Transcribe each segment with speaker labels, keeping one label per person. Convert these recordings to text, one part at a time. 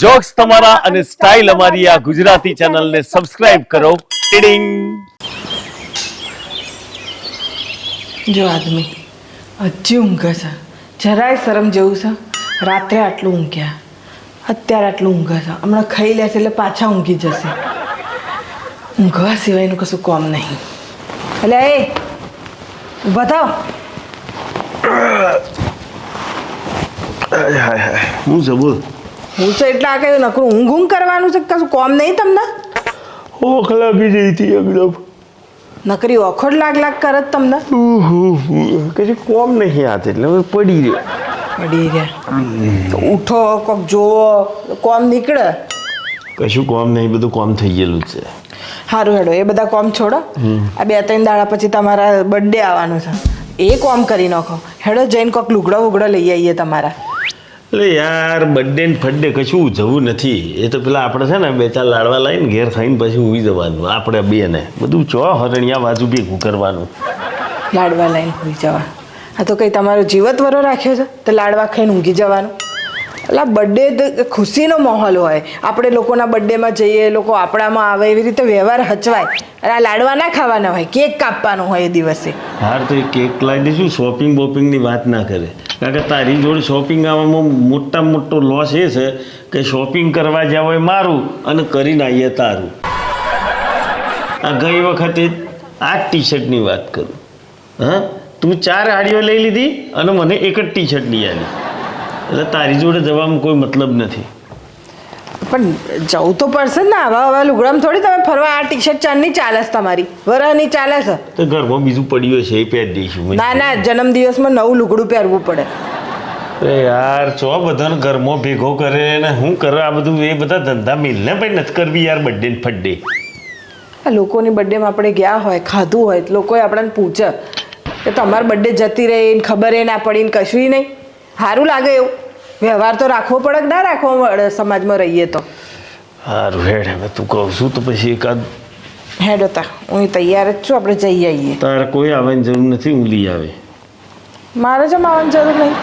Speaker 1: Jokes તમારા અને style અમારી આ ગુજરાતી ચેનલને સબસ્ક્રાઇબ કરો. ટીડિંગ.
Speaker 2: જો આદમી હજી ઊંઘે છે. જરાય શરમ જેવું છે? રાત્રે આટલું ઊંઘ્યા. અત્યારે આટલું ઊંઘે છે. હમણાં ખાઈ લેશે એટલે પાછા ઊંઘી જશે. ઊંઘવા સિવાયનું કશું કોમ નહીં. એટલે એ ઊભા થાવ.
Speaker 3: હું છે
Speaker 2: હું તો એટલે આ કહ્યું નકરું ઊંઘ ઊંઘ કરવાનું છે કશું કોમ નહીં તમને?
Speaker 3: ઓખ લાગી જઈ હતી એકદમ.
Speaker 2: નકરી ઓખડ લાગ લાગ કરે જ તમને
Speaker 3: કશું કોમ નહીં હાથ એટલે પડી રહ્યો.
Speaker 2: પડી ગયા ઉઠો કોક જોવો કોમ નીકળે.
Speaker 3: કશું કોમ નહીં બધું કોમ થઈ ગયેલું છે.
Speaker 2: સારું હેડો એ બધા કોમ છોડો. આ બે ત્રણ દાડા પછી તમારા બર્થડે આવવાનો છે. એ કોમ કરી નાખો. હેડો જઈને કોક લુગડો વુગડો લઈ આવીએ તમારા.
Speaker 3: એટલે યાર બર્થડે ને ફર્થડે કશું ઉજવવું નથી. એ તો પેલા આપણે છે ને બે ચાર લાડવા લાવીને ઘેર ખાઈને પછી ઉઈ જવાનું, આપણે બે ને બધું ચો હરણિયા બાજુ ભેગું કરવાનું.
Speaker 2: લાડવા લઈને હોઈ જવા. આ તો કંઈ તમારો જીવત વરો રાખ્યો છે? તો લાડવા ખાઈને ઊંઘી જવાનું. એટલે બર્થડે ખુશીનો માહોલ હોય. આપણે લોકોના બર્થડેમાં જઈએ, લોકો આપણામાં આવે, એવી રીતે વ્યવહાર હચવાય. અને આ લાડવા ના ખાવાના હોય, કેક કાપવાનો હોય એ દિવસે.
Speaker 3: હાર તો એ કેક લાવી દઈશું શોપિંગ બોપિંગની વાત ના કરે. કારણ કે તારી જોડે શોપિંગ આવવામાં મોટા મોટો લોસ એ છે કે શોપિંગ કરવા જાવ એ મારું અને કરીને આવીએ તારું. આ ગઈ વખતે આ ટી શર્ટની વાત કરું. હા? તું ચાર હાડીઓ લઈ લીધી અને મને એક જ ટી શર્ટ લઈ આવી એટલે તારી જોડે જવામાં કોઈ મતલબ નથી.
Speaker 2: પણ જવું તો પડશે ને આવા આવા લુગડામાં થોડી તમે ફરવા આ ટી શર્ટ ચાંદની ચાલે છે તમારી. વરાની ચાલે છે.
Speaker 3: તો ઘરમાં બીજું પડ્યું છે એ પહેરી દઈશું.
Speaker 2: ના ના જન્મદિવસમાં નવું લુગડું પહેરવું પડે.
Speaker 3: અરે યાર ચો બધાને ઘરમાં ભેગો કરે ને હું કરે? આ બધું એ બધા ધંધા મિલને ભાઈ નથી કરવી યાર બર્થડે ને ફડ્ડે
Speaker 2: આ લોકોની બર્થડેમાં આપણે ગયા હોય ખાધું હોય તો લોકોએ આપણને પૂછે કે તમારી બર્થડે જતી રહી એને ખબર એ ના પડીને કશું નહીં. સારું લાગે એવું. વ્યવહાર તો રાખવો પડે કે ના રાખવો પડે સમાજમાં રહીએ તો?
Speaker 3: સારું હેડ હવે તું કહું છું તો પછી એકાદ
Speaker 2: હેડ હતા હું તૈયાર જ છું આપણે જઈ આવીએ.
Speaker 3: તારે કોઈ આવવાની જરૂર નથી હું લઈ આવે.
Speaker 2: મારે જ આવવાની જરૂર નહીં.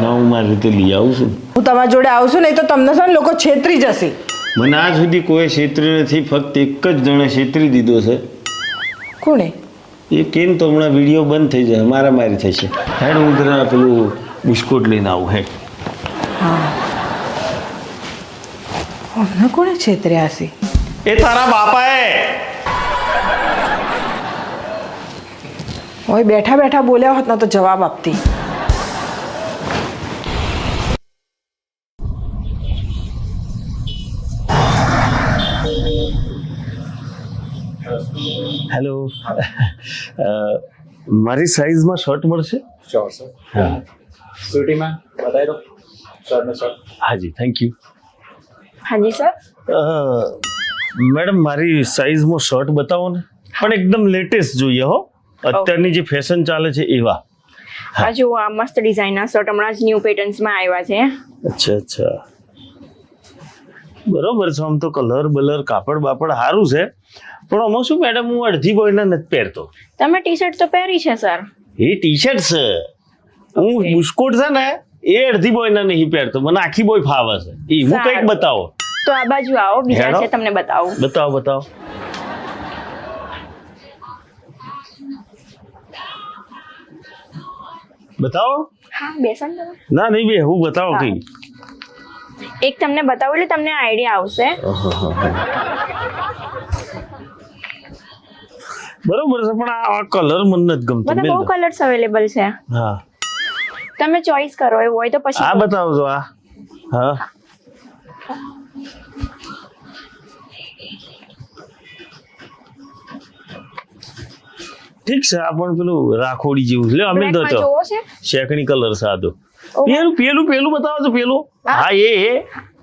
Speaker 3: ના હું મારી રીતે લઈ આવું છું.
Speaker 2: હું તમારી જોડે આવું છું નહીં તો તમને છે ને લોકો છેતરી જશે.
Speaker 3: મને આજ સુધી કોઈ છેતરી નથી ફક્ત એક જ જણે છેતરી દીધો છે.
Speaker 2: કોણે?
Speaker 3: એ કેમ તો હમણાં વીડિયો બંધ થઈ જાય મારા મારી થશે. હેડ હું પેલું બિસ્કુટ લઈને આવું હે.
Speaker 2: અમને કોણે છેતર્યા છે?
Speaker 3: એ તારા બાપાએ.
Speaker 2: ઓય બેઠા બેઠા બોલ્યા હોત ને તો જવાબ આપતી.
Speaker 3: હેલો મારી સાઈઝમાં શર્ટ મળશે? હા.
Speaker 4: સ્વીટી મેમ બતાવી દો. સરને સર
Speaker 3: હાજી થેન્ક યુ
Speaker 5: હાજી સર
Speaker 3: મેડમ મારી સાઈઝમાં શર્ટ બતાવો ને. પણ એકદમ લેટેસ્ટ જોઈએ હો. અત્યારની જે ફેશન ચાલે છે એવા.
Speaker 5: હા. જો આ મસ્ત ડિઝાઇનના શર્ટ હમણાં જ ન્યૂ પેટર્ન્સમાં આવ્યા છે.
Speaker 3: અચ્છા અચ્છા. બરોબર છે આમ તો કલર બલર કાપડ બાપડ સારું છે. પણ આમાં શું મેડમ હું અડધી બોયના નથી પહેરતો.
Speaker 5: તમે ટી શર્ટ તો પહેરી છે સર
Speaker 3: એ ટી શર્ટ છે. હું. બુસ્કોટ છે ને એ અડધી બોયના નહીં પહેરતો. મને આખી બોય ફાવે છે. એ હું કંઈક બતાવો.
Speaker 5: તો આ બાજુ આવો બીજા છે તમને બતાવું.
Speaker 3: બતાવો બતાવો. બતાવો?
Speaker 5: હા બેસન
Speaker 3: ના નહીં બે હું બતાવો કઈ.
Speaker 5: એક તમને બતાવો એટલે તમને આઈડિયા આવશે.
Speaker 3: બરોબર છે પણ આ કલર મને નથી ગમતો
Speaker 5: બધા બહુ. કલર્સ અવેલેબલ છે.
Speaker 3: હા.
Speaker 5: તમે ચોઈસ કરો એવું હોય તો પછી
Speaker 3: આ બતાવજો આ. હા. ઠીક છે આ પણ પેલું રાખોડી જેવું લે અમે તો શેકણી કલર
Speaker 5: ઓહ.
Speaker 3: પેલું પેલું પેલું બતાવો છો પેલું હા એ એ.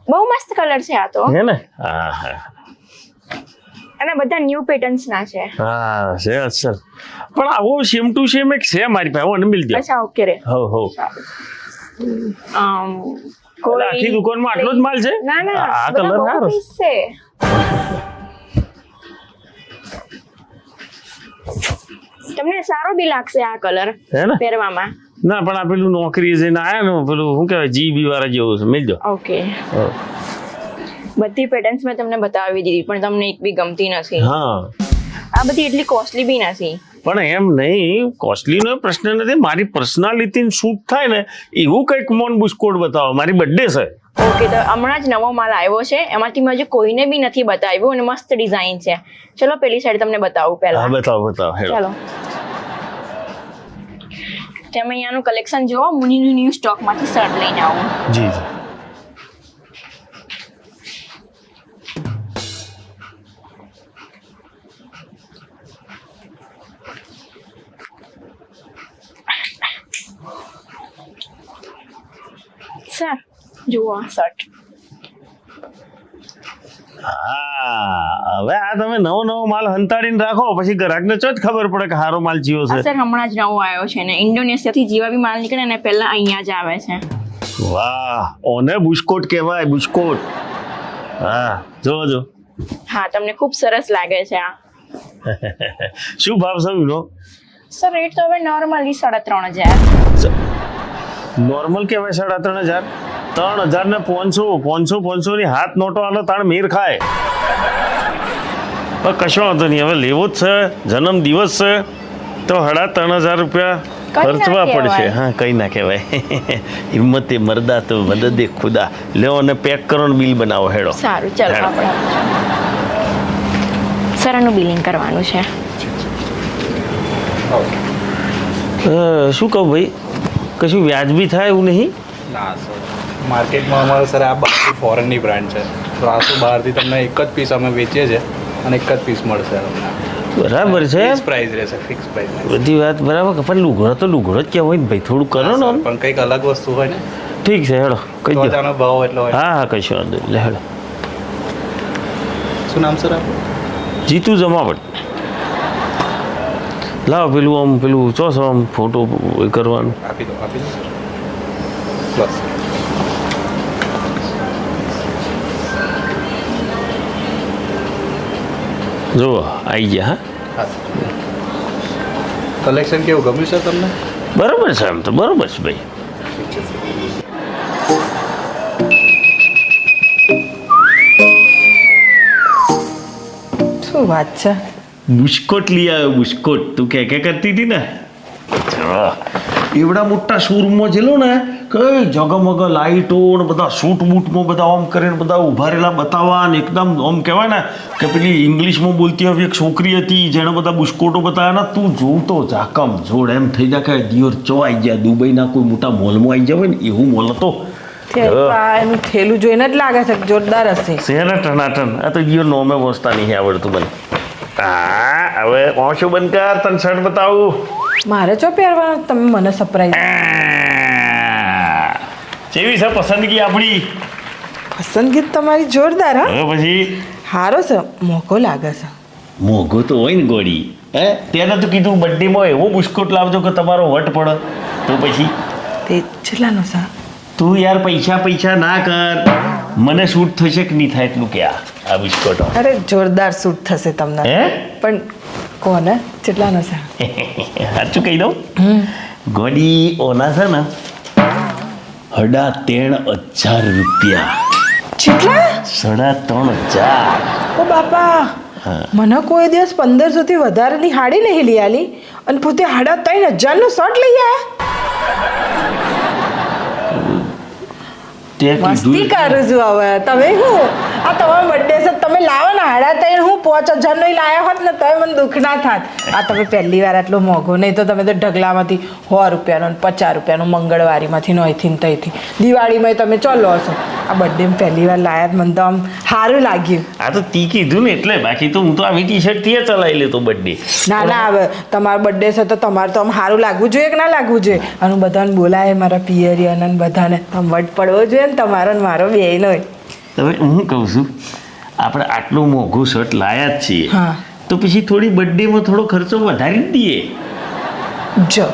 Speaker 5: બહુ મસ્ત કલર છે આ તો.
Speaker 3: હે ને? હા હા.
Speaker 5: અને બધા ન્યૂ પેટર્ન્સ ના છે.
Speaker 3: હા છે અસર પણ આવો સેમ ટુ સેમ એક છે મારી પાસે અને મિલ જાય
Speaker 5: અચ્છા ઓકે રે.
Speaker 3: હો હો. આખી દુકાનમાં આટલો જ માલ છે?
Speaker 5: ના ના
Speaker 3: આ કલર સારો
Speaker 5: છે. તમને સારો બી લાગશે આ કલર પહેરવામાં.
Speaker 3: ના પણ આ પેલું નોકરી જઈને આયા ને પેલું શું કહેવાય જીબી વાળા જેવું છે મિલજો
Speaker 5: ઓકે બધી પેટર્ન્સ મેં તમને બતાવી દીધી પણ તમને એક બી ગમતી નથી.
Speaker 3: હા.
Speaker 5: આ બધી એટલી કોસ્ટલી બી નથી.
Speaker 3: પણ એમ નહીં કોસ્ટલીનો પ્રશ્ન નથી મારી પર્સનાલિટી શૂટ થાય ને એવું કંઈક મોન બુસ્કોટ બતાવો મારી બર્થડે છે.
Speaker 5: ઓકે તો હમણાં જ નવો માલ આવ્યો છે એમાંથી મેં હજુ કોઈને બી નથી બતાવ્યું અને મસ્ત ડિઝાઇન છે. ચલો પેલી સાઈડ તમને બતાવું
Speaker 3: હા બતાવો બતાવો ચલો
Speaker 5: ચાલો. તમે અહીંયાનું કલેક્શન જોવો મુનીનું ન્યૂ સ્ટોકમાંથી શર્ટ લઈને આવું.
Speaker 3: જી જી.
Speaker 5: જુઓ શર્ટ
Speaker 3: હા હવે આ તમે નવો નવો માલ હંતાડીને રાખો પછી ગ્રાહકને જ ખબર પડે કે હારો માલ જીવો છે.
Speaker 5: સર હમણાં જ નવો આવ્યો છે ને ઇન્ડોનેશિયાથી થી બી માલ નીકળે ને પહેલા અહીંયા જ આવે છે.
Speaker 3: વાહ ઓને બુસ્કોટ કહેવાય બુસ્કોટ. હા જો જો
Speaker 5: હા તમને ખૂબ સરસ લાગે છે આ.
Speaker 3: શું ભાવ સમજો
Speaker 5: સર રેટ તો હવે નોર્મલી સાડા ત્રણ હજાર.
Speaker 3: નોર્મલ કહેવાય સાડા ત્રણ હજાર? ત્રણ હજાર ને પોનસો પોનસો પોનસો ની હાથ નોટો આલો તાણ મેર ખાય. પણ કશો વાંધો નહીં હવે લેવો જ છે જન્મ દિવસ છે તો હડા ત્રણ હજાર રૂપિયા ખર્ચવા પડશે. હા કઈ ના કહેવાય. હિંમતે મરદા તો મદદે ખુદા. લેવો અને પેક કરો ને બિલ બનાવો હેડો.
Speaker 5: સારું ચાલો. આપણે સર આનું બિલિંગ કરવાનું છે.
Speaker 3: શું કહું ભાઈ? કશું વ્યાજબી થાય એવું નહીં?
Speaker 4: ના સર. માર્કેટમાં અમારે સર આ બહારથી ફોરેનની બ્રાન્ડ છે. તો આ શું બહારથી તમને એક જ પીસ અમે વેચીએ છીએ અને એક જ પીસ મળશે
Speaker 3: બરાબર છે.
Speaker 4: પ્રાઇસ રહેશે ફિક્સ પ્રાઇસ
Speaker 3: બધી વાત બરાબર પણ લુગડો તો લુગડો જ કહેવાય ને ભાઈ. થોડું કરો ને
Speaker 4: પણ કંઈક અલગ વસ્તુ હોય ને.
Speaker 3: ઠીક છે હેડો કહી દો
Speaker 4: તમે ભાવ એટલો હોય.
Speaker 3: હા હા કશું વાંધો નહીં. લે હેડો.
Speaker 4: શું નામ સર આપણું
Speaker 3: જીતું જમાવટ. લાવ પેલું આમ પેલું ચોસ આમ ફોટો એ કરવાનું.
Speaker 4: આપી દો આપી દો બસ.
Speaker 3: જુઓ આવી ગયા હા.
Speaker 4: કલેક્શન કેવું ગમ્યું સર તમને?
Speaker 3: બરાબર છે એમ તો બરાબર છે ભાઈ.
Speaker 2: શું વાત છે?
Speaker 3: બુસ્કોટ લઈ આવ્યો બુસ્કોટ. તું કે કે કરતી હતી ને. એવડા મોટા શોરૂમમાં જેલો ને કઈ જગમગ લાઈટો ને બધા સૂટ બૂટમાં બધા આમ કરીને બધા ઊભા રહેલા બતાવવા ને એકદમ આમ કહેવાય ને કે પેલી ઇંગ્લિશમાં બોલતી હવે એક છોકરી હતી જેણે બધા બુસ્કોટો બતાવ્યા ને તું જોઉં તો જાકમ જોડ. એમ થઈ જાય કે દિયોર ચો આવી ગયા દુબઈના કોઈ મોટા મોલમાં આવી જાય ને એવું મોલ હતો.
Speaker 2: એનું થેલું જોઈને જ લાગે છે જોરદાર હશે.
Speaker 3: શેના ટનાટન. આ તો ગયો નોમે વસતા નહીં આવડતું મને હા હવે ઓછું બંધ કર તને શર્ટ બતાવું.
Speaker 2: મારે ચો પહેરવાનો? તમે મને સરપ્રાઈઝ
Speaker 3: કેવી છે પસંદગી આપણી?
Speaker 2: પસંદગી તમારી જોરદાર હા.
Speaker 3: પછી?
Speaker 2: સારો છે મોઘો લાગે છે.
Speaker 3: મોઘો તો હોય ને ગોળી હે? તેને તો કીધું બર્થડેમાં એવો બુસ્કોટ લાવજો કે તમારો વટ પડે. તો પછી?
Speaker 2: તે કેટલાનો છે.
Speaker 3: તું યાર પૈસા પૈસા ના કર. મને શૂટ થશે કે નહીં થાય એટલું કે આ આ બિસ્કોટો.
Speaker 2: અરે જોરદાર શૂટ થશે તમને.
Speaker 3: હે?
Speaker 2: પણ કોને? કેટલાનો છે.
Speaker 3: સાચું કહી દઉં? ગોડી ઓના છે ને હડા ત્રણ હજાર રૂપિયા.
Speaker 2: કેટલા
Speaker 3: સાડા ત્રણ હજાર.
Speaker 2: ઓ બાપા મને કોઈ દિવસ પંદરસો થી વધારેની હાડી નહીં લઈ આલી. અને પોતે હાડા ત્રણ હજારનો શર્ટ લઈ આયા.
Speaker 3: તે
Speaker 2: મસ્તી કરું છું હવે. તમે શું આ તમારો બર્થડે છે. તમે લાવો ને હાડા હું પાંચ હજારનો ય લાયા હોત ને તોય મને દુઃખ ના થાત. આ તમે પહેલી વાર આટલો મોંઘો નહીં તો તમે તો ઢગલામાંથી સો રૂપિયાનો ને પચાસ રૂપિયાનો મંગળવારીમાંથી ને અહીંથી ને ત્યાંથી. દિવાળીમાં તમે ચલો હશો. આ બર્થડે પહેલી વાર લાયા મને તો આમ સારું લાગ્યું.
Speaker 3: આ તો તી કીધું ને એટલે. બાકી તો હું તો આવી ટી શર્ટથી ચલાવી લેતો બર્થડે
Speaker 2: ના ના હવે તમારો બર્થડે છે તો તમારે તો આમ સારું લાગવું જોઈએ કે ના લાગવું જોઈએ? અને હું બધાને બોલાય મારા પિયરિયન અને બધાને. આમ વટ પડવો જોઈએ ને તમારો ને મારો બેયનો
Speaker 3: તમે હું કહું છું આપણે આટલું મોંઘું શર્ટ લાયા જ છીએ. તો પછી થોડી બર્થડેમાં થોડો ખર્ચો વધારી જ દઈએ.
Speaker 2: જો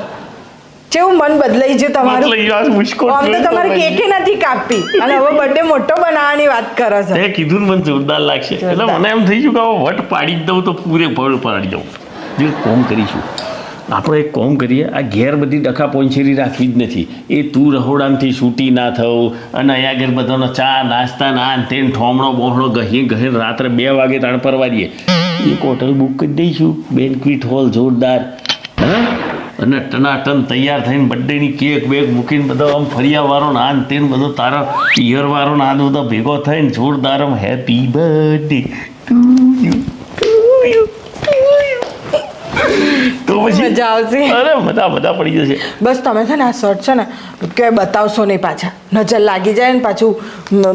Speaker 2: જેવું મન બદલાઈ ગયું તમારું? આમ તો તમારે કેકે નથી કાપી. અને હવે બર્થડે મોટો બનાવવાની વાત કરો છો.
Speaker 3: એ કીધું મને જોરદાર લાગશે. એટલે મને એમ થઈ ગયું કે હવે વટ પાડી જ દઉં તો પૂરે ફળ પાડી દઉં. જે કોમ કરીશું. આપણે એક કોમ કરીએ, આ ઘેર બધી ડખા પોંછેરી રાખવી જ નથી. એ તું રહોડામાંથી છૂટી ના થવું અને અહીંયા ઘેર બધાનો ચા, નાસ્તા, ના તેન ઠોમણો બોહણો ગહી ગહી રાત્રે બે વાગે તાણ દઈએ એક હોટલ બુક કરી દઈશું બેન્કવીટ હોલ જોરદાર. હા? અને ટનાટન તૈયાર થઈને બર્થડેની કેક બેક મૂકીને બધો આમ ફરિયા વાળો ને આ ને બધો તારા પિયર વાળો ને આને બધો ભેગો થઈને જોરદાર આમ હેપી બર્થડે ટુ યુ તો પછી
Speaker 2: મજા આવશે.
Speaker 3: અરે બધા બધા પડી જશે.
Speaker 2: બસ તમે છે ને આ શર્ટ છે ને કે બતાવશો નહીં પાછા. નજર લાગી જાય ને પાછું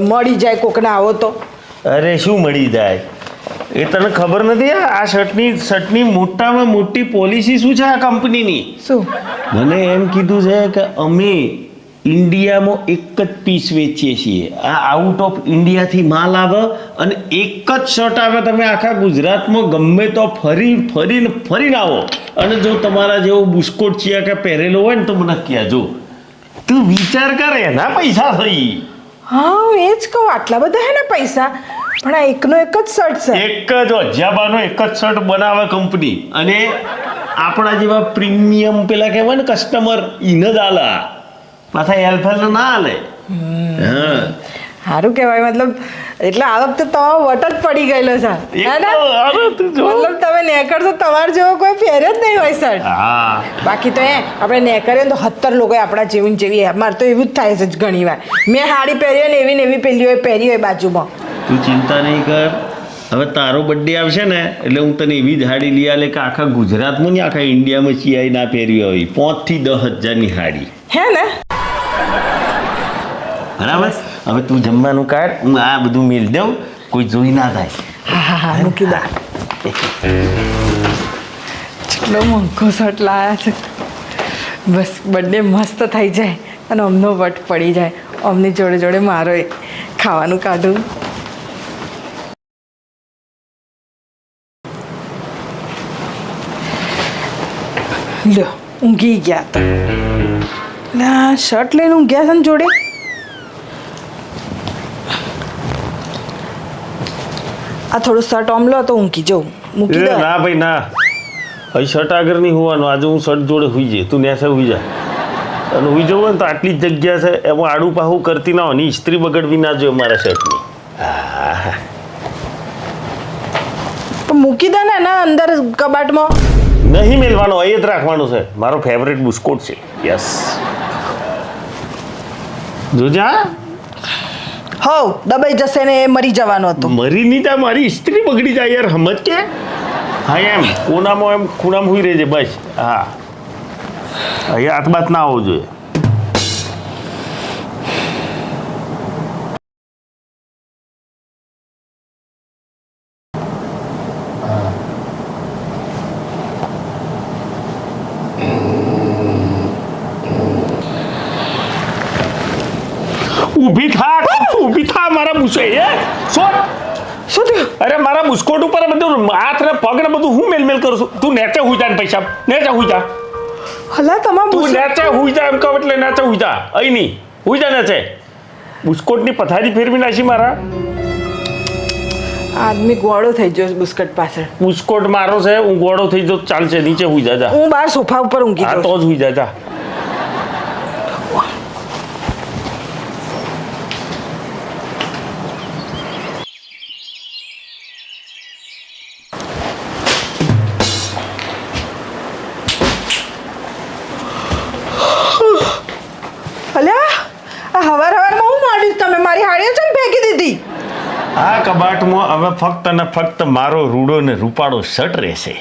Speaker 2: મળી જાય કોકને આવો તો.
Speaker 3: અરે શું મળી જાય? એ તને ખબર નથી આ આ શર્ટની શર્ટની મોટામાં મોટી પોલિસી શું છે આ કંપનીની
Speaker 2: શું?
Speaker 3: મને એમ કીધું છે કે અમે ઇન્ડિયામાં એક જ પીસ વેચીએ છીએ. આ આઉટ ઓફ ઇન્ડિયાથી માલ આવે અને એક જ શર્ટ આવે તમે આખા ગુજરાતમાં ગમે તો ફરી ફરીને ફરીને આવો. અને જો તમારા જેવો બુસ્કોટ ચિયા કે પહેરેલો હોય ને તો મને કહેજો. તું વિચાર કરે એના પૈસા થઈ.
Speaker 2: હા એ જ કહું આટલા બધા હે ને પૈસા? પણ આ એકનો એક જ શર્ટ છે.
Speaker 3: એક જ અજાબાનો એક જ શર્ટ બનાવે કંપની અને આપણા જેવા પ્રીમિયમ પેલા કહેવાય ને કસ્ટમર ઈને જ આલા પાછા એલફેલ ના હાલે. હા.
Speaker 2: સારું કહેવાય મતલબ એટલે આ વખતે તમારો વટ જ પડી ગયેલો છે?
Speaker 3: તો તું.
Speaker 2: મતલબ તમે નેકર તો તમાર જેવો કોઈ પહેરે જ નહીં હોય
Speaker 3: હા.
Speaker 2: બાકી તો એ આપણે નેકરીએ ને તો સત્તર લોકો આપણા જેવી જેવી મારે તો એવું જ થાય છે ઘણી વાર. મેં સાડી પહેરી હોય ને એવી ને એવી પહેરી હોય પહેરી હોય બાજુમાં.
Speaker 3: તું ચિંતા નહીં કર. હવે તારો બર્થડે આવશે ને એટલે હું તને એવી જ હાડી લઈ આલે કે આખા ગુજરાતમાં ને આખા ઇન્ડિયામાં ચિયાઈ ના પહેરી હોય. પાંચથી દસ હજારની હાડી.
Speaker 2: હે ને?
Speaker 3: બરાબર? હવે તું જમવાનું કાઢ, હું આ બધું મેળ દઉં, કોઈ જોઈ ના થાય.
Speaker 2: હા હા હા, મૂકી દા. કેટલો મોંઘો શર્ટ લાયા છે. બસ, બર્થડે મસ્ત થઈ જાય અને અમનો વટ પડી જાય. અમની જોડે જોડે મારો ખાવાનું કાઢું. લો ઊંઘી ગયા તો ના શર્ટ લઈને ઊંઘ્યા છે ને જોડે? આ થોડું શર્ટ ઓમલો તો ઊંઘી જઉં. મૂકી
Speaker 3: એ ના ભાઈ ના. હવે શર્ટ આગળ નહીં હોવાનું. આજે હું શર્ટ જોડે હુઈ જઈએ તું ન્યાસે હુઈ જા. અને હુઈ જવું ને તો આટલી જ જગ્યા છે. એમાં આડું પાહું કરતી ના હોય. ની ઇસ્ત્રી બગડવી ના જોઈએ મારા શર્ટની
Speaker 2: તો મૂકી દે ને અંદર કબાટમાં.
Speaker 3: નહીં મેળવાનો એ જ રાખવાનું છે. મારો ફેવરેટ બુસ્કોટ છે. યસ જોજા?
Speaker 2: હવ દબાઈ જશે ને એ મરી જવાનો હતો.
Speaker 3: મરી નહીં ત્યાં મારી ઇસ્ત્રી બગડી જાય યાર સમજ કે? હા એમ. કોનામાં એમ ખૂણામાં હુઈ રહેજે બસ. હા. અહીંયા હાથ બાત ના આવવો જોઈએ ઊભી થા ઊભી થા છે એ શું
Speaker 2: શું થયું?
Speaker 3: અરે મારા બુસ્કોટ ઉપર બધું હાથ ને પગ ને બધું હું મેલ મેલ કરું છું? તું નેચે હુઈ જા ને પૈસા. નેચે હુઈ જા.
Speaker 2: હલા તમામ
Speaker 3: તું નેચે હુઈ જા એમ કહો એટલે નેચે હુઈ જા. અહીં નહીં. હુઈ જા નેચે. બુસ્કોટની પથારી ફેરવી નાખી મારા.
Speaker 2: આદમી ગોળો થઈ ગયો બુસ્કટ પાછળ.
Speaker 3: બુસ્કોટ મારો છે હું ગોળો થઈ જાઉં ચાલશે નીચે હુઈ જા જા.
Speaker 2: હું બહાર સોફા ઉપર ઊંઘી
Speaker 3: તો જ હુઈ જા. કબાટમાં હવે ફક્ત ને ફક્ત મારો રૂડો ને રૂપાળો શર્ટ રહેશે.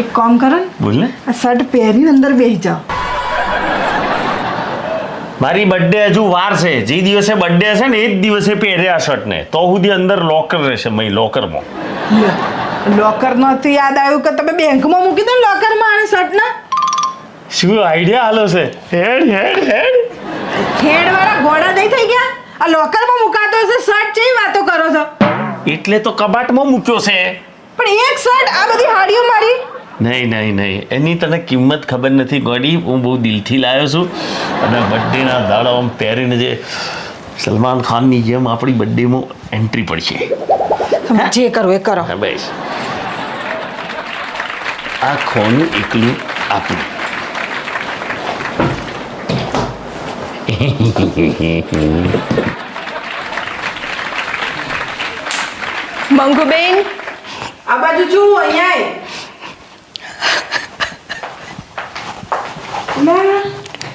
Speaker 2: એક કામ કરો ને.
Speaker 3: બોલ ને
Speaker 2: આ શર્ટ પહેરીને અંદર બેસી જાઓ.
Speaker 3: મારી બર્થડે હજુ વાર છે. જે દિવસે બર્થડે હશે ને એ જ દિવસે પહેરે આ શર્ટને તો સુધી અંદર લોકર રહેશે મય લોકરમાં
Speaker 2: લોકર નહોતું યાદ આવ્યું કે તમે બેંકમાં મૂકી દો લોકરમાં આને શર્ટના
Speaker 3: શું આઈડિયા આલો છે? હેડ હેડ હેડ.
Speaker 2: હેડ વાળા ઘોડા નહીં થઈ ગયા? આ લોકરમાં મુકાતો છે શર્ટ જેવી વાતો કરો છો?
Speaker 3: એટલે તો કબાટમાં મૂક્યો છે.
Speaker 2: પણ એક શર્ટ આ બધી હાડીઓ મારી?
Speaker 3: નહીં નહીં નહીં. એની તને કિંમત ખબર નથી ગોડી. હું બહુ દિલથી લાવ્યો છું. અને બર્થડેના દાડા આમ પહેરીને જે સલમાન ખાનની જેમ આપણી બર્થડેમાં એન્ટ્રી પડશે.
Speaker 2: તમે જે કરો એ કરો.
Speaker 3: બસ. આ ખોનું એકલું આપણું.
Speaker 5: બંકુબેન
Speaker 2: આ બાજુ જુઓ અહીંયા.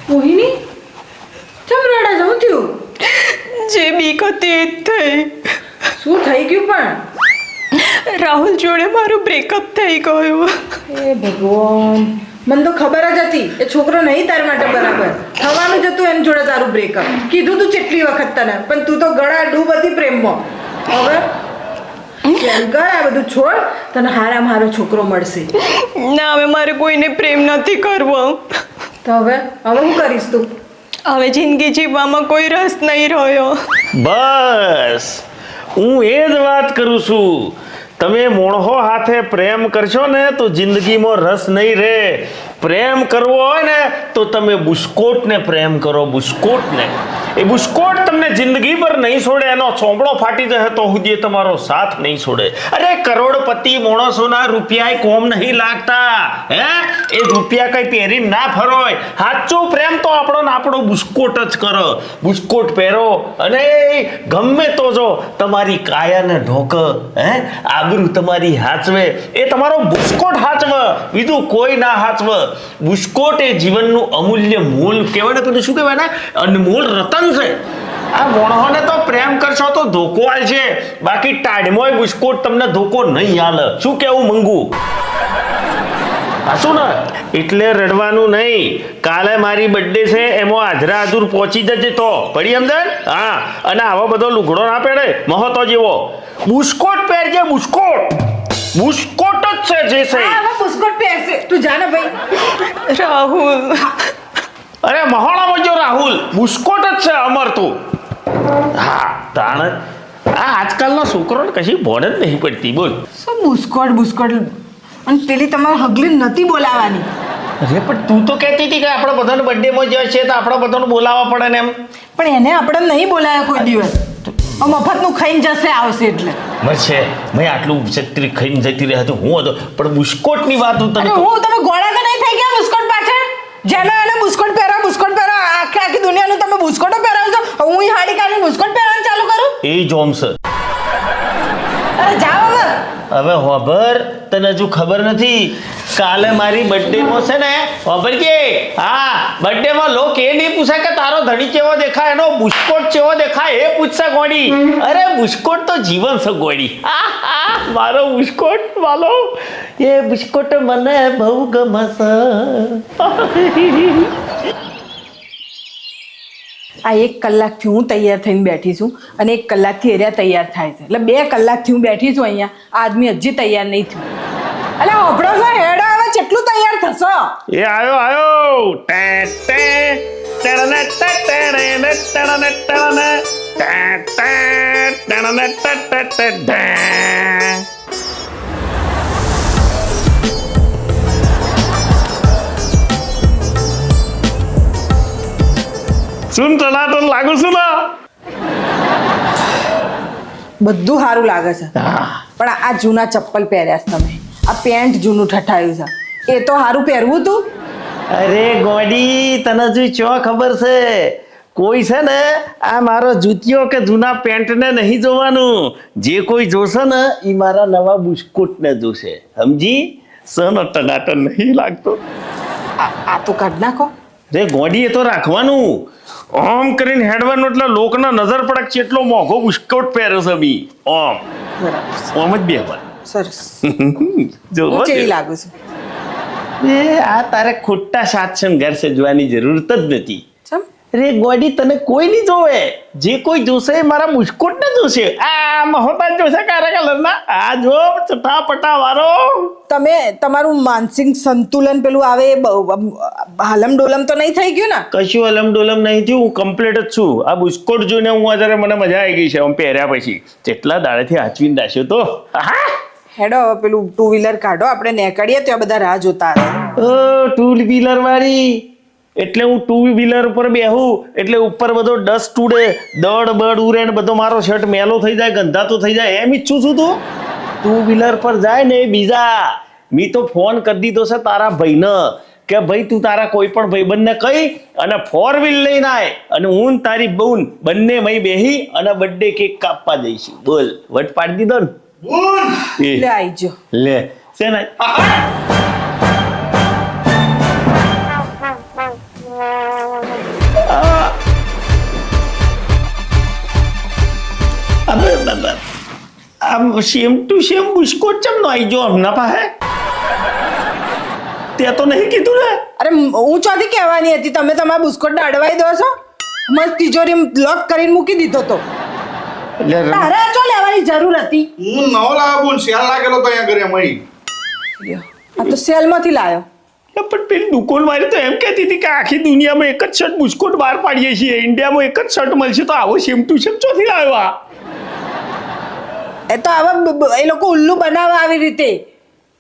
Speaker 2: મોહિની? ચમ રડા જવું થયું?
Speaker 5: જે બીક હતી એ જ થઈ.
Speaker 2: શું થઈ ગયું પણ?
Speaker 5: રાહુલ જોડે મારું બ્રેકઅપ થઈ ગયું.
Speaker 2: એ ભગવાન. મને તો ખબર જ હતી એ છોકરો નહીં તાર માટે બરાબર. થવાનું જ હતું એની જોડે તારું બ્રેકઅપ કીધું તું કેટલી વખત તને પણ તું તો ગળા ડૂબ હતી પ્રેમમાં. હવે? કર આ બધું છોડ તને હારા મારો છોકરો મળશે.
Speaker 5: ના હવે મારે કોઈને પ્રેમ નથી કરવો.
Speaker 2: તો હવે હવે હું કરીશ તું?
Speaker 5: હવે જિંદગી જીવવામાં કોઈ રસ નહીં રહ્યો.
Speaker 3: બસ. હું એ જ વાત કરું છું. તમે મોણહો હાથે પ્રેમ કરશો ને તો જિંદગીમાં રસ નહીં રહે. પ્રેમ કરવો હોય ને તો તમે બુસ્કોટને પ્રેમ કરો, બુસ્કોટને. એ બુસ્કોટ તમને જિંદગીભર નહીં છોડે, એનો ચોંપડો ફાટી જશે તો સુધી તમારો સાથ નહીં છોડે. અરે કરોડપતિ માણસોના રૂપિયા કોમ નહીં લાગતા, હે? એ રૂપિયા કઈ પહેરીને ના ફરોય. સાચો પ્રેમ તો આપણો આપણો બુસ્કોટ જ કરો. બુસ્કોટ પહેરો અને ગમે તો જો તમારી કાયાને ઢોક, હે? આબરૂ તમારી હાચવે. એ તમારો બુસ્કોટ હાચવ. બીજું કોઈ ના હાચવ. બુસ્કોટ એ જીવનનું અમૂલ્ય મૂલ કહેવાય ને પેલું શું કહેવાય ને અનમોલ રતન છે. આ મોણહોને તો પ્રેમ કરશો તો ધોકો આલશે. બાકી ટાઢમોય બુસ્કોટ તમને ધોકો નહીં હાલ શું કેવું મંગુ? હાચું ને? એટલે રડવાનું નહીં. કાલે મારી બર્થડે છે એમાં આધરા આધુર પહોંચી જજે તો. પડી અંદર હા. અને આવો બધો લુગડો ના પહેરે મહતો જેવો. બુસ્કોટ પહેરજે બુસ્કોટ. બુસ્કોટ જ છે જે છે.
Speaker 2: બુસ્કોટ પહેરશે. તું જાને ભાઈ.
Speaker 5: રાહુલ.
Speaker 3: અરે મહોણામાં જો રાહુલ બુસ્કોટ જ છે અમર તું. હા તાણ. આ આજકાલના છોકરોને કશી ભણ જ નહીં પડતી બોલ.
Speaker 2: શું બુસ્કોટ બુસ્કોટ અને પેલી તમારે હગલી નથી બોલાવાની.
Speaker 3: અરે પણ તું તો કહેતી હતી કે આપણે બધાને બર્થડેમાં જે છે તો આપણે બધાને બોલાવવા પડે ને એમ.
Speaker 2: પણ એને આપણે નહીં બોલાયા કોઈ દિવસ. મફતનું ખાઈને જશે આવશે એટલે.
Speaker 3: મળશે મેં આટલું ચક્રી ખાઈને જતી રહ્યા હતી હું હતો. પણ બુસ્કોટની વાત હું તને
Speaker 2: હું તમે ગોળા તો નહીં થઈ ગયા બુસ્કોટ પાછળ? જેનો એને બુસ્કોટ પહેરાવ બુસ્કોટ પહેરાવ આખી આખી દુનિયાનું તમે બુસ્કોટો પહેરાવો છો? હું ઈ હાડી કાઢીને બુસ્કોટ પહેરવાનું ચાલુ કરું?
Speaker 3: એ જોમ્સ
Speaker 2: અરે જાઓ હવે.
Speaker 3: હવે હોબર તને હજુ ખબર નથી કાલે મારી બર્થડેમાં છે ને હોબર કે હા બર્થડેમાં લોક એ નહીં પૂછે કે તારો ધણી કેવો દેખાય એનો બુસ્કોટ કેવો દેખાય એ પૂછશે ગોડી. અરે બુસ્કોટ તો જીવન છે ગોડી. આ આ મારો બુસ્કોટ વાલો. એ બિસ્કુટ મને બહુ ગમશે.
Speaker 2: આ એક કલાકથી હું તૈયાર થઈને બેઠી છું અને એક કલાકથી એરિયા તૈયાર થાય છે. એટલે બે કલાકથી હું બેઠી છું અહીંયા. આદમી હજી તૈયાર નહીં થયું. એટલે હોભળો છો હેડો હવે કેટલું તૈયાર થશો?
Speaker 3: એ આયો આયો. ટે ટે ટેડને ટે ટેડને ટેડને ટેડને ટે ટે ટેડને ટે ટે ટે સુન ટનાટન લાગુ છું ને.
Speaker 2: બધું સારું લાગે છે. પણ આ જૂના ચપ્પલ પહેર્યા છે તમે. આ પેન્ટ જૂનું ઠઠાયું છે. એ તો સારું પહેરવું તું?
Speaker 3: અરે ગોડી તને જો ચો ખબર છે? કોઈ છે ને આ મારો જૂતિયો કે જૂના પેન્ટને નહીં જોવાનું? જે કોઈ જોશે ને એ મારા નવા બુસ્કોટને જોશે. સમજી? સનો ટનાટન નહીં લાગતો.
Speaker 2: આ આ તો કાઢ નાખો.
Speaker 3: રે ગોડી એ તો રાખવાનું. ઓમ કરીને હેડવાનું એટલે લોકના નજર પડે છે એટલો મોઘો બુસ્કોટ પહેર્યો છે બી ઓમ ઓમ જ બેહવાનું.
Speaker 2: સરસ.
Speaker 3: જો
Speaker 2: કેવી લાગુ છું.
Speaker 3: એ આ તારે ખોટા સાત શણગાર સજવાની જરૂરત જ નથી. રે ગોડી તને કોઈ નહીં જોવે. જે કોઈ જોશે મારા મુસ્કોટ ને જોશે. આ મહોતા જોશે કારા કલરના આ જો ચટાપટા વાળો.
Speaker 2: તમે તમારું માનસિક સંતુલન પેલું આવે હલમ ડોલમ તો નહીં થઈ ગયું ને?
Speaker 3: કશું અલમ ડોલમ નહીં થયું હું કમ્પ્લીટ જ છું. આ બુસ્કોટ જોઈને હું અત્યારે મને મજા આવી ગઈ છે આમ પહેર્યા પછી. જેટલા દાડેથી હાચવીને દાશ્યો તો. આહા!
Speaker 2: હેડો હવે પેલું ટુ વ્હીલર કાઢો આપણે નેકળીએ ત્યાં બધા રાહ જોતા હશે.
Speaker 3: ટુ વ્હીલર વાળી. એટલે હું ટુ વ્હીલર ઉપર બેહું એટલે ઉપર બધો ડસ્ટ ઉડે દડ બડ ઉડે ને બધો મારો શર્ટ મેલો થઈ જાય ગંધાતો થઈ જાય એમ ઈચ્છું છું તું. ટુ વ્હીલર પર જાય ને એ બીજા. મી તો ફોન કરી દીધો છે તારા ભાઈને. કે ભાઈ તું તારા કોઈ પણ ભાઈબંધને કહી અને ફોર વ્હીલ લઈને આય અને હું તારી બહુન બંને મય બેહી અને બર્થડે કેક કાપવા જઈશું બોલ વટ પાડી દીધો ને
Speaker 2: લે આઈજો
Speaker 3: લે છે ને આમ સેમ ટુ સેમ બુસ્કોટ ચમ નો આવી જો હમણાં પાસે તે તો નહીં કીધું ને.
Speaker 2: અરે હું ચોથી કહેવાની હતી તમે તમારા બુસ્કોટને અડવાઈ દો છો. મસ્ત તિજોરી લોક કરીને મૂકી દીધો તો.
Speaker 3: એટલે
Speaker 2: તારે ચો લેવાની જરૂર હતી.
Speaker 6: હું નવો લાવ્યો બોલ શિયાળ લાગેલો તો અહીંયા ઘરે મળી.
Speaker 2: આ તો સેલમાંથી લાવ્યો
Speaker 3: પણ પેલી દુકાન વાળી તો એમ કહેતી હતી કે આખી દુનિયામાં એક જ શર્ટ બુસ્કોટ બહાર પાડીએ છીએ. ઇન્ડિયામાં એક જ શર્ટ મળશે તો આવો સેમ ટુ સેમ ચોથી લાવ્યો આ.
Speaker 2: એ તો આવા એ લોકો ઉલ્લુ બનાવે આવી રીતે.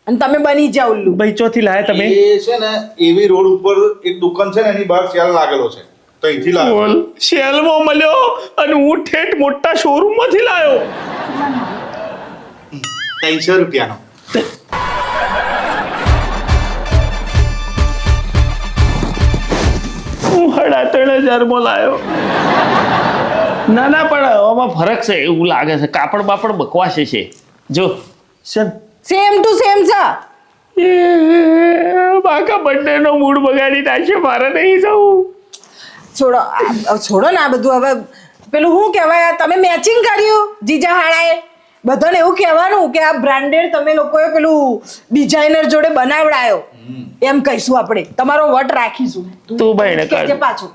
Speaker 2: અને તમે બની જાઓ ઉલ્લુ
Speaker 3: ભાઈ ચોથી લાયા તમે?
Speaker 6: એ છે ને એવી રોડ ઉપર એક દુકાન છે ને એની બહાર શિયાળ લાગેલો છે. તો અહીંથી લાવ્યો
Speaker 3: બોલ સેલમાં મળ્યો અને હું ઠેઠ મોટા શોરૂમમાંથી લાવ્યો
Speaker 6: ત્રણસો રૂપિયાનો.
Speaker 3: હું સાડા ત્રણ હજારમાં લાવ્યો ના ના પણ આમાં ફરક છે એવું લાગે છે. કાપડ બાપડ બકવાસે છે. જો સર
Speaker 2: સેમ ટુ સેમ છે
Speaker 3: બાકા બર્થડે નો મૂડ બગાડી નાખ્યો મારે નહીં જવું.
Speaker 2: છોડો છોડો ને આ બધું હવે. પેલું શું કહેવાય આ તમે મેચિંગ કર્યું જીજા હાળાએ? બધાને એવું કહેવાનું કે આ બ્રાન્ડેડ તમે લોકોએ પેલું ડિઝાઇનર જોડે બનાવડાયો. એમ કહીશું આપણે. તમારો વટ રાખીશું.
Speaker 3: તું ભાઈને
Speaker 2: પાછું.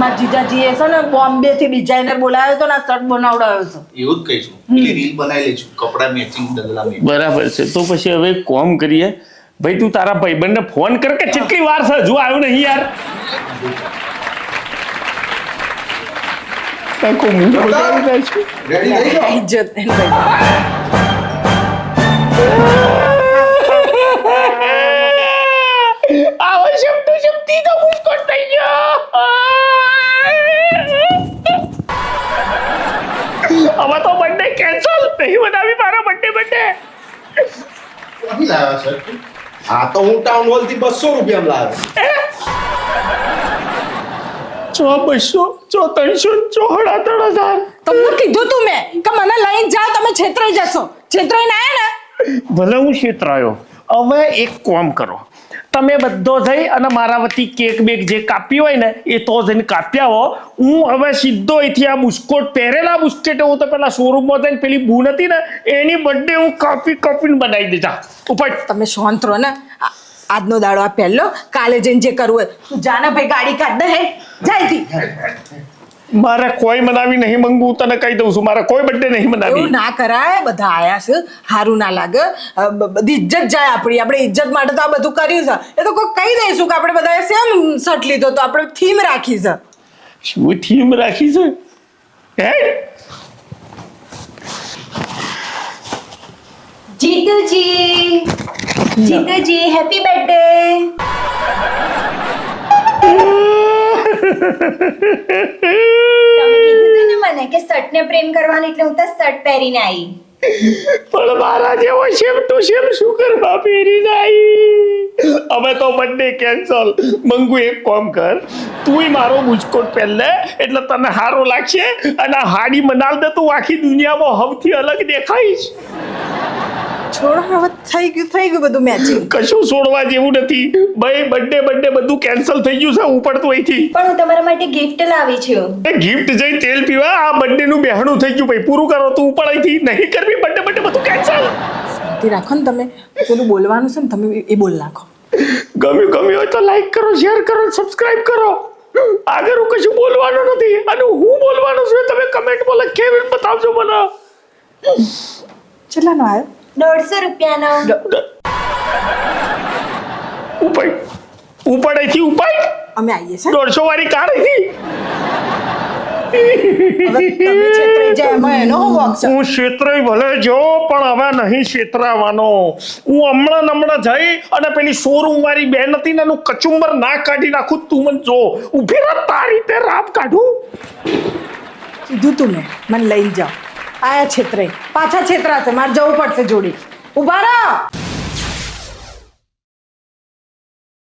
Speaker 2: મારા જીજાજીએ છે ને બોમ્બે થી ડિઝાઇનર બોલાવ્યો હતો ને આ શર્ટ બનાવડાવ્યો છે.
Speaker 6: એવું જ કહીશું પેલી રીલ બનાવી લઈશું કપડા મેચિંગ ડગલા મેચિંગ
Speaker 3: બરાબર છે. તો પછી હવે કોમ કરીએ. ભાઈ તું તારા ભાઈબંધને ફોન કર કે કેટલી વાર છે? હજુ આવ્યો નહીં યાર. આખો મૂડ.
Speaker 6: રેડી થઈ
Speaker 2: ઇજ્જત
Speaker 3: આવો શબ્દો શબ્દી તો મુસ્કોટ થઈ ગયો. હવે તો બર્થડે કેન્સલ નહીં બનાવી મારા બર્થડે બર્થડે
Speaker 6: લાવ્યા સર હા તો હું ટાઉન હોલથી બસો રૂપિયા લાવ્યો.
Speaker 3: છો બસો છો ત્રણસો હડા ત્રણ હજાર.
Speaker 2: તમને કીધું તું મેં કે મને લઈને જાઓ તમે છેતરાઈ જશો. છેતરાઈને આયા ને?
Speaker 3: ભલે હું છેતરાયો. હવે એક કોમ કરો. તમે બધો જઈ અને મારા વતી કેક બેક જે કાપી હોય ને, એ તો જઈને કાપ્યા હો. હું હવે સીધો અહીંથી આ બુસ્કોટ પહેરેલા બુસ્કેટ હું તો પેલા શોરૂમમાં જઈને પેલી બૂન હતી ને, એની બર્થડે હું કાપી કાપીને બનાવી દીધા. ઉપર
Speaker 2: તમે શાંત રહો ને. આજનો દાડો આ પહેલો કાલે જઈને જે કરવું હોય. તું જાને ભાઈ, ગાડી કાઢ દે હે. જાય
Speaker 3: મારે કોઈ મનાવી નહીં મંગવું તને કહી દઉં છું મારે કોઈ બર્થડે નહીં મનાવી.
Speaker 2: એવું ના કરાય બધા આયા છે સારું ના લાગે. બધી ઇજ્જત જાય આપણી આપણે ઇજ્જત માટે તો આ બધું કર્યું છે. એ તો કોઈ કહી દઈશું કે આપણે બધાએ સેમ શર્ટ લીધો તો આપણે થીમ રાખી છે.
Speaker 3: શું થીમ રાખી છે? હે?
Speaker 7: જીતુજી જીતુજી હેપી બર્થડે ને કે શર્ટને પ્રેમ કરવાનો એટલે હું તો શર્ટ પહેરીને આવી.
Speaker 3: પણ મારા જેવો શેમ ટુ શેમ શું કરવા પહેરીને આવી? હવે તો બર્થડે કેન્સલ મંગુ, એક કોમ કર. તુંય મારો મુજકોટ પહેર લે એટલે તને સારો લાગશે અને હાડી મનાલ દે તું આખી દુનિયામાં સૌથી અલગ દેખાઈશ.
Speaker 2: છોડો હવે થઈ ગયું થઈ ગયું બધું મેચિંગ
Speaker 3: કશું છોડવા જેવું નથી. ભાઈ બર્થડે બર્થડે બધું કેન્સલ થઈ ગયું છે ઉપડતું અહીંથી.
Speaker 7: પણ હું તમારા માટે ગિફ્ટ લાવી છું.
Speaker 3: એ ગિફ્ટ જઈ તેલ પીવા આ બર્થડે નું બેહણું થઈ ગયું ભાઈ પૂરું કરો તું ઉપર અહીંથી નહીં કરવી બર્થડે બર્થડે બધું કેન્સલ
Speaker 2: શાંતિ રાખો ને તમે. પેલું બોલવાનું છે ને તમે એ બોલ નાખો.
Speaker 3: ગમ્યું ગમ્યું હોય તો લાઈક કરો શેર કરો સબસ્ક્રાઇબ કરો. આગળ હું કશું બોલવાનું નથી અને હું બોલવાનું છું તમે કમેન્ટમાં લખી બતાવજો મને.
Speaker 2: ચલાનો આવ્યો?
Speaker 7: દોઢસો રૂપિયાનો.
Speaker 3: ઉપાય ઉપાડ. અહીંથી ઉપાય
Speaker 2: અમે આવીએ છીએ.
Speaker 3: દોઢસો વાળી કાર
Speaker 2: છે?
Speaker 3: હું ક્ષેત્રય ભલે જો પણ હવે નહીં ક્ષેત્રાવાનો. હું હમણાં હમણાં જઈ અને પેલી શોરૂમ વાળી બેન હતી ને એનું કચુંબર ના કાઢી નાખું તું મને જો. ઊભી તારી રીતે રાપ કાઢું.
Speaker 2: કીધું તું મેં. મને લઈ જાઓ. આયા છેતરે પાછા છેતરાશે. મારે જવું પડશે જોડી. ઊભા રહો.